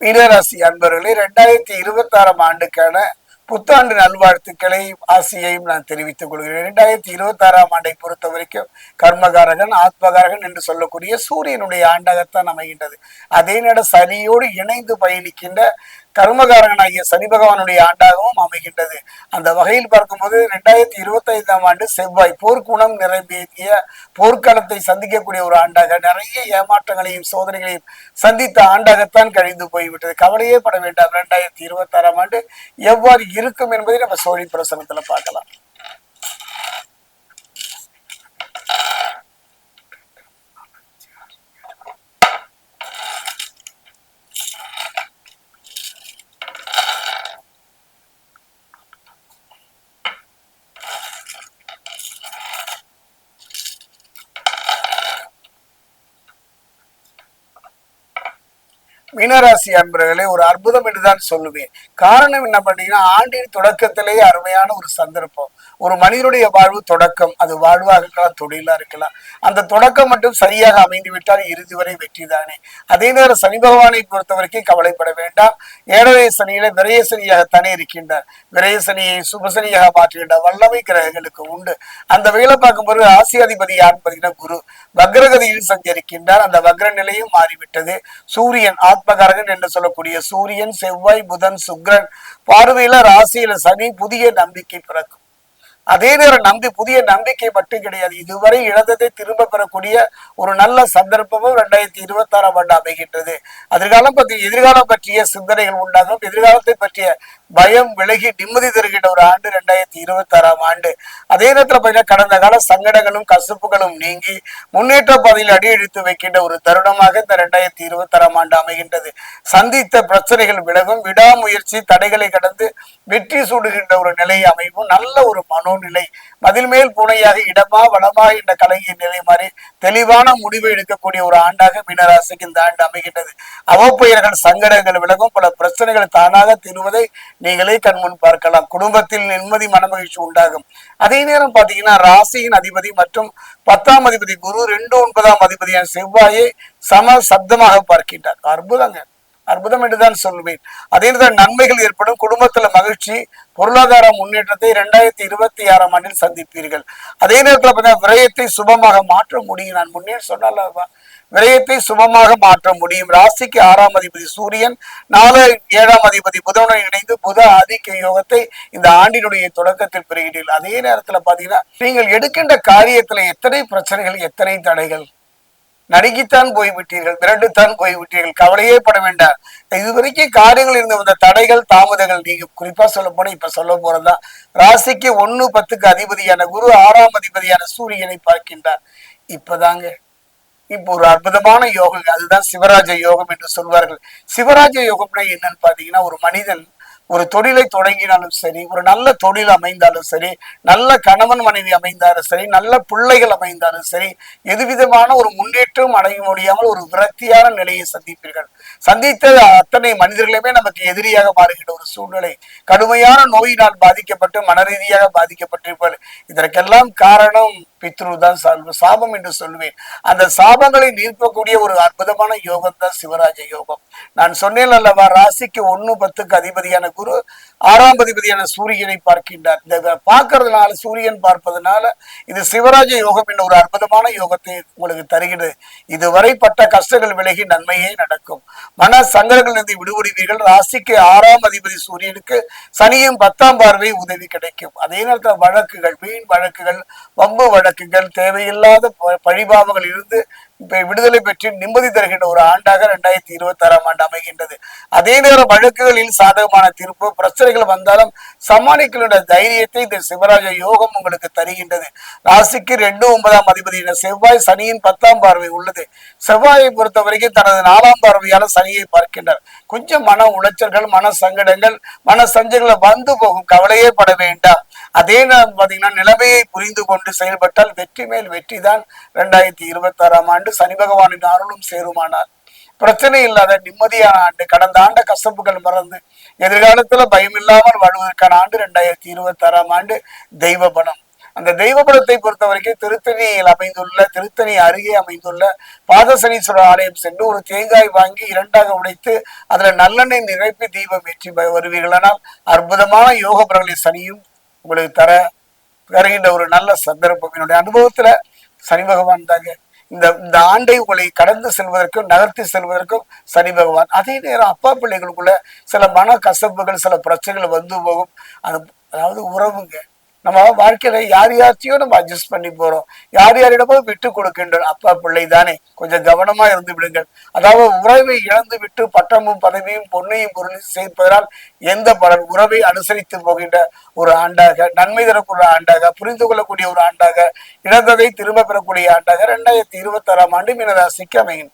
மீனராசி அன்பர்களே ரெண்டாயிரத்தி இருபத்தி ஆறாம் ஆண்டுக்கான புத்தாண்டு நல்வாழ்த்துக்களை ஆசையையும் நான் தெரிவித்துக் கொள்கிறேன். இரண்டாயிரத்தி இருபத்தி ஆறாம் ஆண்டை பொறுத்த வரைக்கும் கர்மகாரகன் ஆத்மகாரகன் என்று சொல்லக்கூடிய சூரியனுடைய ஆண்டாகத்தான் அமைகின்றது. அதே நேரம் சனியோடு இணைந்து பயணிக்கின்ற கர்மகாரகனாகிய சனி பகவானுடைய ஆண்டாகவும் அமைகின்றது. அந்த வகையில் பார்க்கும்போது ரெண்டாயிரத்தி இருபத்தி ஐந்தாம் ஆண்டு செவ்வாய் போர்க்குணம் நிறைவேற்றிய போர்க்களத்தை சந்திக்கக்கூடிய ஒரு ஆண்டாக நிறைய ஏமாற்றங்களையும் சோதனைகளையும் சந்தித்த ஆண்டாகத்தான் கழிந்து போய்விட்டது. கவலையே பட வேண்டாம். ரெண்டாயிரத்தி இருபத்தி ஆறாம் ஆண்டு எவ்வாறு இருக்கும் என்பதை நம்ம சோழி பிரசனத்துல பார்க்கலாம். மீனராசி அன்பர்களே ஒரு அற்புதம் என்றுதான் சொல்லுவேன். காரணம் என்ன பண்ணீங்கன்னா ஆண்டின் தொடக்கத்திலேயே அருமையான ஒரு சந்தர்ப்பம். ஒரு மனிதனுடைய வாழ்வு தொடக்கம். அது வாழ்வாக இருக்கலாம் தொழிலா இருக்கலாம். அந்த தொடக்கம் மட்டும் சரியாக அமைந்து விட்டால் இறுதி வரை வெற்றி தானே. அதே நேரம் சனி பகவானை பொறுத்த வரைக்கும் கவலைப்பட வேண்டாம். ஏழரை சனியில விரய சனியாகத்தானே இருக்கின்றார். விரைய சனியை சுபசனியாக மாற்றுகின்ற வல்லமை கிரகங்களுக்கு உண்டு. அந்த வகையில பார்க்கும்போது ஆசியாதிபதி யாருன்னு பார்த்தீங்கன்னா குரு. வக்ரகதியில் சஞ்சரிக்கின்றார். அந்த வக்ர நிலையும் மாறிவிட்டது. சூரியன் ஆத்மகாரகன் என்று சொல்லக்கூடிய சூரியன் செவ்வாய் புதன் சுக்ரன் பார்வையில ராசியில சனி புதிய நம்பிக்கை பிறக்கும். அதே நேரம் நம்பி புதிய நம்பிக்கை மட்டும் கிடையாது. இதுவரை இழந்ததை திரும்ப பெறக்கூடிய ஒரு நல்ல சந்தர்ப்பமும் ரெண்டாயிரத்தி இருபத்தி ஆறாம் ஆண்டு அமைகின்றது. எதிர்காலம் பற்றி எதிர்காலம் பற்றிய சிந்தனைகள் உண்டாகும். எதிர்காலத்தை பற்றிய பயம் விலகி நிம்மதி தருகின்ற ஒரு ஆண்டு ரெண்டாயிரத்தி இருபத்தி ஆறாம் ஆண்டு. அதே நேரத்தில் பார்த்தீங்கன்னா கடந்த கால சங்கடங்களும் கசுப்புகளும் நீங்கி முன்னேற்ற பாதையில் அடியெடுத்து வைக்கின்ற ஒரு தருணமாக இந்த ரெண்டாயிரத்தி இருபத்தி ஆறாம் ஆண்டு அமைகின்றது. சந்தித்த பிரச்சனைகள் விலகும் விடாமுயற்சி தடைகளை கடந்து வெற்றி சூடுகின்ற ஒரு நிலை அமைவும் நல்ல ஒரு மனோநிலை மதில் மேல் புனையாக இடமா வளமா என்ற கலங்கிய நிலை மாதிரி தெளிவான முடிவை எடுக்கக்கூடிய ஒரு ஆண்டாக மீனராசிக்கு இந்த ஆண்டு அமைகின்றது. அவப்பெயர்கள் சங்கடங்கள் விலகும் பல பிரச்சனைகள் தானாக தீர்வதை நீங்களே கண்முன் பார்க்கலாம். குடும்பத்தில் நிம்மதி மனமகிழ்ச்சி உண்டாகும். அதே நேரம் பாத்தீங்கன்னா ராசியின் அதிபதி மற்றும் பத்தாம் அதிபதி குரு ரெண்டு ஒன்பதாம் அதிபதியான செவ்வாயை சம சப்தமாக பார்க்கின்றார். அற்புதங்க. அற்புதம் என்றுதான் சொல்வேன். அதே நேரம் நன்மைகள் ஏற்படும். குடும்பத்துல மகிழ்ச்சி பொருளாதார முன்னேற்றத்தை இரண்டாயிரத்தி இருபத்தி ஆறாம் ஆண்டில் சந்திப்பீர்கள். அதே நேரத்துல பார்த்தீங்கன்னா விரயத்தை சுபமாக மாற்ற முடியும். நான் முன்னே சொன்னாலும் விரயத்தை சுபமாக மாற்ற முடியும். ராசிக்கு ஆறாம் அதிபதி சூரியன் நாலு ஏழாம் அதிபதி புதனுடன் இணைந்து புத ஆதிக்க யோகத்தை இந்த ஆண்டினுடைய தொடக்கத்தில் பெறுகிறீர்கள். அதே நேரத்துல பாத்தீங்கன்னா நீங்கள் எடுக்கின்ற காரியத்துல எத்தனை பிரச்சனைகள் எத்தனை தடைகள்? நடுக்கித்தான் போய்விட்டீர்கள் மிரண்டுத்தான் போய்விட்டீர்கள் கவலையே பட வேண்டாம். இதுவரைக்கும் காரியங்கள் இருந்து வந்த தடைகள் தாமதங்கள் நீங்க குறிப்பா சொல்ல போனா இப்ப சொல்ல போறதுதான் ராசிக்கு ஒன்னு பத்துக்கு அதிபதியான குரு ஆறாம் அதிபதியான சூரியனை பார்க்கின்றார். இப்பதாங்க இப்போ ஒரு அற்புதமான யோகம் அதுதான் சிவராஜ யோகம் என்று சொல்வார்கள். சிவராஜ யோகம்னா என்னன்னு பாத்தீங்கன்னா ஒரு மனிதன் ஒரு தொழிலை தொடங்கினாலும் சரி ஒரு நல்ல தொழில் அமைந்தாலும் சரி நல்ல கணவன் மனைவி அமைந்தாலும் சரி நல்ல பிள்ளைகள் அமைந்தாலும் சரி எதுவிதமான ஒரு முன்னேற்றம் அடைய முடியாமல் ஒரு விரக்தியான நிலையை சந்திப்பீர்கள். சந்தித்த அத்தனை மனிதர்களுமே நமக்கு எதிரியாக மாறுகின்ற ஒரு சூழ்நிலை. கடுமையான நோயினால் பாதிக்கப்பட்டு மனரீதியாக பாதிக்கப்பட்டிருப்பார் இதற்கெல்லாம் காரணம் பித்ரு தான் சாபம் என்று சொல்லுவேன் அந்த சாபங்களை நீர்க்கக்கூடிய ஒரு அற்புதமான யோகம் தான் சிவராஜ யோகம். நான் சொன்னேன் அல்லவா ராசிக்கு ஒன்னு பத்துக்கு அதிபதியான குரு ஆறாம் அதிபதியான சூரியனை பார்க்கின்றார். இந்த பார்க்கறதுனால சூரியன் பார்ப்பதனால இது சிவராஜ யோகம் என்ற ஒரு அற்புதமான யோகத்தை உங்களுக்கு தருகிறது. இதுவரை பட்ட கஷ்டங்கள் விலகி நன்மையே நடக்கும். மன சங்கடங்களிலிருந்து விடுபடுவீர்கள். ராசிக்கு ஆறாம் அதிபதி சூரியனுக்கு சனியும் பத்தாம் பார்வை உதவி கிடைக்கும். அதே நேரத்தில் வழக்குகள் வீண் வழக்குகள் வம்பு வழக்குகள் தேவையில்லாத ப- பழிபாவங்கள் இருந்து விடுதலை பெற்று நிம்மதி தருகின்ற ஒரு ஆண்டாக ரெண்டாயிரத்தி இருபத்தி ஆறாம் ஆண்டு அமைகின்றது. அதே நேரம் வழக்குகளில் சாதகமான தீர்ப்பு பிரச்சனைகள் வந்தாலும் சமாளிக்கின்ற தைரியத்தை இந்த சிவராஜ யோகம் உங்களுக்கு தருகின்றது. ராசிக்கு ரெண்டு ஒன்பதாம் அதிபதியான செவ்வாய் சனியின் பத்தாம் பார்வை உள்ளது. செவ்வாயை பொறுத்த வரைக்கும் தனது நாலாம் பார்வையால சனியை பார்க்கின்றார். கொஞ்சம் மன உளைச்சல்கள் மன சங்கடங்கள் மன சஞ்சங்களை வந்து போகும். கவலையே பட வேண்டாம். அதே நேரம் பார்த்தீங்கன்னா நிலைமையை புரிந்து கொண்டு செயல்பட்டால் வெற்றி மேல் வெற்றி தான் ரெண்டாயிரத்தி இருபத்தி ஆறாம் ஆண்டு சனி பகவானின் அருளும் சேருமானார் பிரச்சனை இல்லாத நிம்மதியான ஆண்டு. கடந்த ஆண்ட கசப்புகள் மறந்து எதிர்காலத்துல பயம் இல்லாமல் வாழ்வதற்கான ஆண்டு ரெண்டாயிரத்தி இருபத்தி ஆறாம் ஆண்டு தெய்வ பலம் அந்த தெய்வ படத்தை பொறுத்த வரைக்கும் திருத்தணியில் அமைந்துள்ள திருத்தணி அருகே அமைந்துள்ள பாதசனீஸ்வரர் ஆலயம் சென்று ஒரு தேங்காய் வாங்கி இரண்டாக உடைத்து அதுல நல்லெண்ணெய் நிரப்பி தீபம் ஏற்றி வருவீர்களானால் அற்புதமான யோக பிரகலை சனியும் உங்களுக்கு தர தருகின்ற ஒரு நல்ல சந்தர்ப்பம். என்னுடைய அனுபவத்துல சனி பகவான் தாங்க இந்த இந்த ஆண்டை உங்களை கடந்து செல்வதற்கும் நகர்த்தி செல்வதற்கும் சனி பகவான். அதே நேரம் அப்பா பிள்ளைகளுக்குள்ள சில மன கசப்புகள் சில பிரச்சனைகள் வந்து போகும். அது அதாவது உறவுங்க. நம்ம வாழ்க்கையில யார் யார்த்தையும் நம்ம அட்ஜஸ்ட் பண்ணி போறோம். யார் யாரிடமோ விட்டு கொடுக்கின்றோம். அப்பா பிள்ளை தானே. கொஞ்சம் கவனமா இருந்து விடுங்கள். அதாவது உறவை இழந்து விட்டு பட்டமும் பதவியும் பொன்னையும் பொருளையும் சேர்ப்பதனால் எந்த பலன்? உறவை அனுசரித்து போகின்ற ஒரு ஆண்டாக நன்மை தரக்கூடிய ஆண்டாக புரிந்து கொள்ளக்கூடிய ஒரு ஆண்டாக இழந்ததை திரும்ப பெறக்கூடிய ஆண்டாக இரண்டாயிரத்தி இருபத்தி ஆறாம் ஆண்டு மீனராசிக்கு அமையும்.